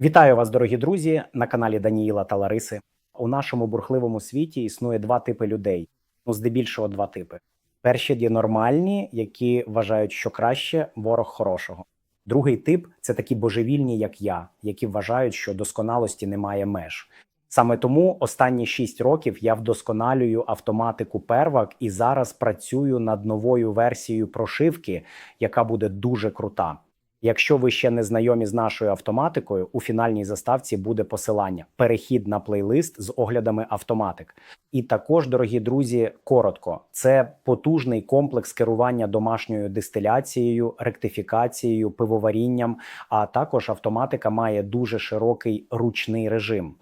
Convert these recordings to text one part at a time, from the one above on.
Вітаю вас, дорогі друзі, на каналі Даніїла та Лариси. У нашому бурхливому світі існує два типи людей. Ну, здебільшого, два типи. Перші є нормальні, які вважають, що краще ворог хорошого. Другий тип це такі божевільні, як я, які вважають, що досконалості немає меж. Саме тому останні 6 років я вдосконалюю автоматику первак і зараз працюю над новою версією прошивки, яка буде дуже крута. Якщо ви ще не знайомі з нашою автоматикою, у фінальній заставці буде посилання, перехід на плейлист з оглядами автоматик. І також, дорогі друзі, коротко, це потужний комплекс керування домашньою дистиляцією, ректифікацією, пивоварінням. А також автоматика має дуже широкий ручний режим.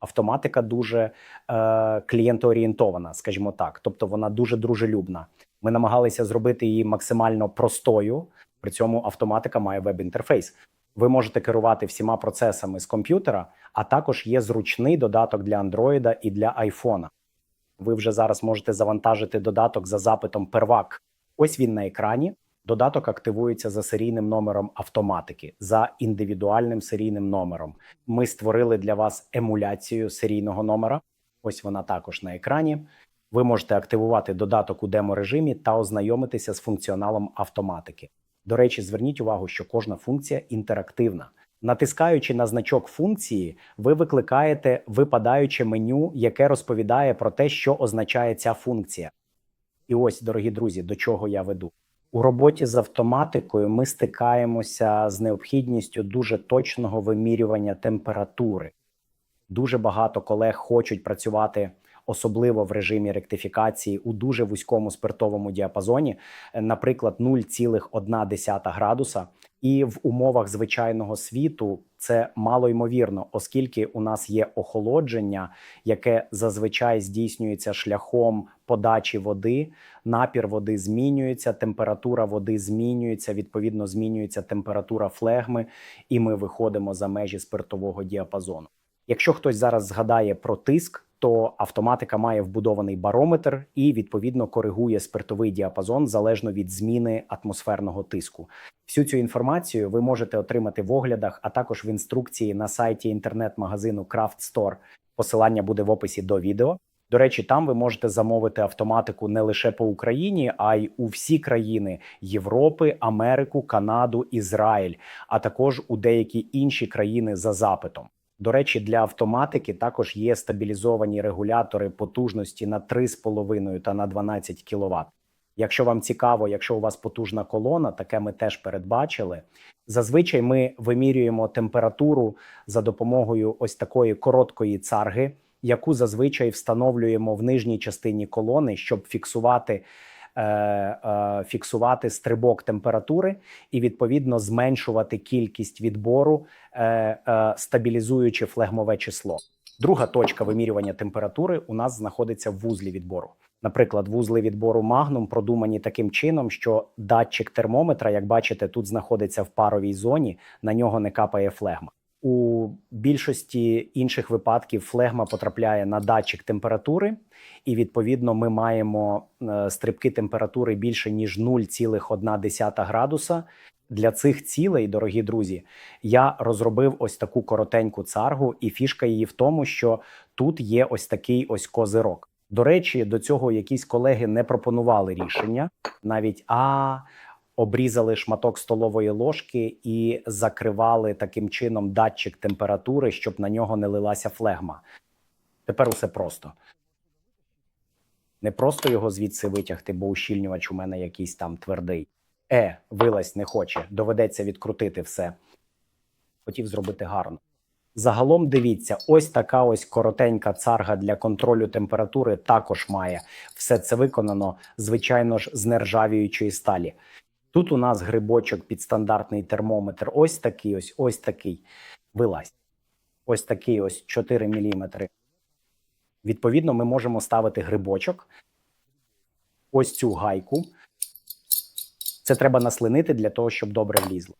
Автоматика дуже е, клієнтоорієнтована, скажімо так, тобто вона дуже дружелюбна. Ми намагалися зробити її максимально простою. При цьому автоматика має веб-інтерфейс. Ви можете керувати всіма процесами з комп'ютера, а також є зручний додаток для Android і для iPhone. Ви вже зараз можете завантажити додаток за запитом первак. Ось він на екрані. Додаток активується за серійним номером автоматики, за індивідуальним серійним номером. Ми створили для вас емуляцію серійного номера. Ось вона також на екрані. Ви можете активувати додаток у демо-режимі та ознайомитися з функціоналом автоматики. До речі, зверніть увагу, що кожна функція інтерактивна. Натискаючи на значок функції, ви викликаєте випадаюче меню, яке розповідає про те, що означає ця функція. І ось, дорогі друзі, до чого я веду. У роботі з автоматикою ми стикаємося з необхідністю дуже точного вимірювання температури. Дуже багато колег хочуть працювати особливо в режимі ректифікації у дуже вузькому спиртовому діапазоні, е, наприклад, 0,1 градуса. І в умовах звичайного світу це мало ймовірно, оскільки у нас є охолодження, яке зазвичай здійснюється шляхом подачі води, напір води змінюється, температура води змінюється, відповідно, змінюється температура флегми, і ми виходимо за межі спиртового діапазону. Якщо хтось зараз згадає про тиск, то автоматика має вбудований барометр і відповідно коригує спиртовий діапазон залежно від зміни атмосферного тиску. Всю цю інформацію ви можете отримати в оглядах, а також в інструкції на сайті інтернет-магазину Craft Store. Посилання буде в описі до відео. До речі, там ви можете замовити автоматику не лише по Україні, а й у всі країни Європи, Америку, Канаду, Ізраїль, а також у деякі інші країни за запитом. До речі, для автоматики також є стабілізовані регулятори потужності на 3,5 та на 12 кВт. Якщо вам цікаво, якщо у вас потужна колона, таке ми теж передбачили. Зазвичай ми вимірюємо температуру за допомогою ось такої короткої царги, яку зазвичай встановлюємо в нижній частині колони, щоб фіксувати. Е, е, фіксувати стрибок температури і відповідно зменшувати кількість відбору, е, стабілізуючи флегмове число. Друга точка вимірювання температури у нас знаходиться в вузлі відбору. Наприклад, вузли відбору магнум продумані таким чином, що датчик термометра, як бачите, тут знаходиться в паровій зоні, на нього не капає флегма. У більшості інших випадків флегма потрапляє на датчик температури, і відповідно ми маємо е, стрибки температури більше ніж 0,1 градуса. Для цих цілей, дорогі друзі, я розробив ось таку коротеньку царгу, і фішка її в тому, що тут є ось такий ось козирок. До речі, до цього якісь колеги не пропонували рішення навіть а обрізали шматок столової ложки і закривали таким чином датчик температури, щоб на нього не лилася флегма. Тепер усе просто. Не просто його звідси витягти, бо ущільнювач у мене якийсь там твердий. Е, вилазь не хоче, доведеться відкрутити все. Хотів зробити гарно. Загалом дивіться, ось така ось коротенька царга для контролю температури також має. Все це виконано, звичайно ж, з нержавіючої сталі. Тут у нас грибочок під стандартний термометр. Ось такий ось, ось такий. Вилазь. Ось такий ось 4 мм. Відповідно, ми можемо ставити грибочок. Ось цю гайку. Це треба наслинити для того, щоб добре влізло.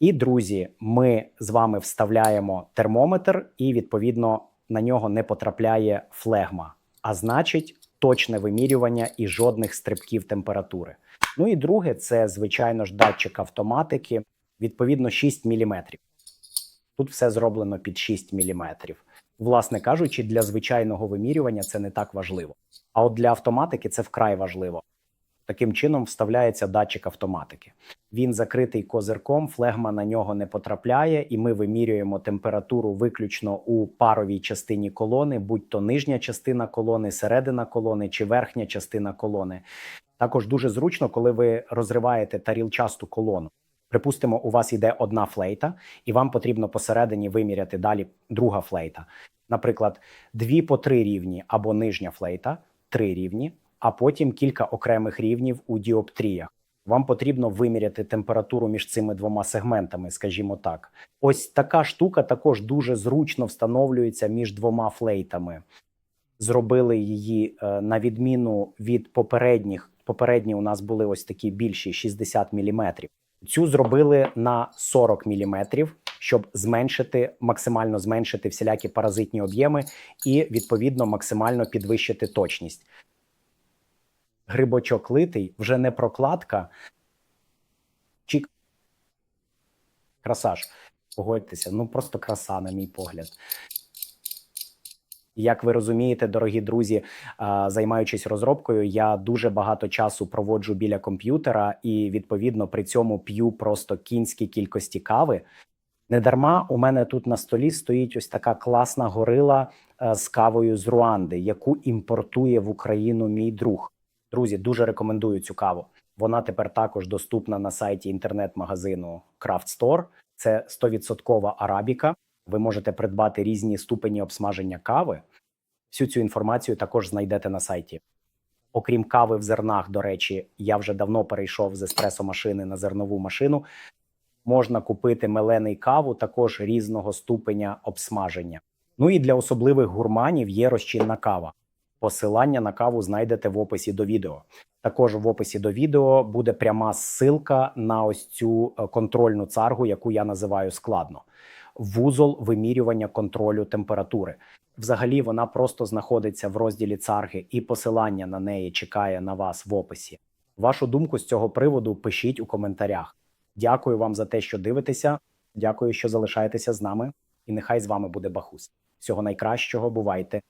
І, друзі, ми з вами вставляємо термометр, і, відповідно, на нього не потрапляє флегма. А значить, точне вимірювання і жодних стрибків температури. Ну і друге, це звичайно ж датчик автоматики, відповідно 6 мм. Тут все зроблено під 6 мм. Власне кажучи, для звичайного вимірювання це не так важливо. А от для автоматики це вкрай важливо. Таким чином вставляється датчик автоматики. Він закритий козирком, флегма на нього не потрапляє, і ми вимірюємо температуру виключно у паровій частині колони, будь то нижня частина колони, середина колони чи верхня частина колони. Також дуже зручно, коли ви розриваєте тарілчасту колону. Припустимо, у вас йде одна флейта, і вам потрібно посередині виміряти далі друга флейта. Наприклад, дві по три рівні або нижня флейта, три рівні, а потім кілька окремих рівнів у діоптріях. Вам потрібно виміряти температуру між цими двома сегментами, скажімо так. Ось така штука також дуже зручно встановлюється між двома флейтами. Зробили її е, на відміну від попередніх. Попередні у нас були ось такі більші 60 мм. Цю зробили на 40 мм, щоб зменшити, максимально зменшити всілякі паразитні об'єми і відповідно максимально підвищити точність. Грибочок литий вже не прокладка. Чік. Краса ж. Погодьтеся, ну просто краса, на мій погляд. Як ви розумієте, дорогі друзі, займаючись розробкою, я дуже багато часу проводжу біля комп'ютера і відповідно при цьому п'ю просто кінські кількості кави. Недарма у мене тут на столі стоїть ось така класна горила е, з кавою з Руанди, яку імпортує в Україну мій друг. Друзі, дуже рекомендую цю каву. Вона тепер також доступна на сайті інтернет-магазину Craft Store. Це 100% арабіка. Ви можете придбати різні ступені обсмаження кави. Всю цю інформацію також знайдете на сайті. Окрім кави в зернах, до речі, я вже давно перейшов з еспресо-машини на зернову машину. Можна купити мелений каву також різного ступеня обсмаження. Ну і для особливих гурманів є розчинна кава. Посилання на каву знайдете в описі до відео. Також в описі до відео буде пряма ссылка на ось цю е, контрольну царгу, яку я називаю складно. Вузол вимірювання контролю температури. Взагалі, вона просто знаходиться в розділі царги, і посилання на неї чекає на вас в описі. Вашу думку з цього приводу пишіть у коментарях. Дякую вам за те, що дивитеся. Дякую, що залишаєтеся з нами. І нехай з вами буде Бахус. Всього найкращого, бувайте!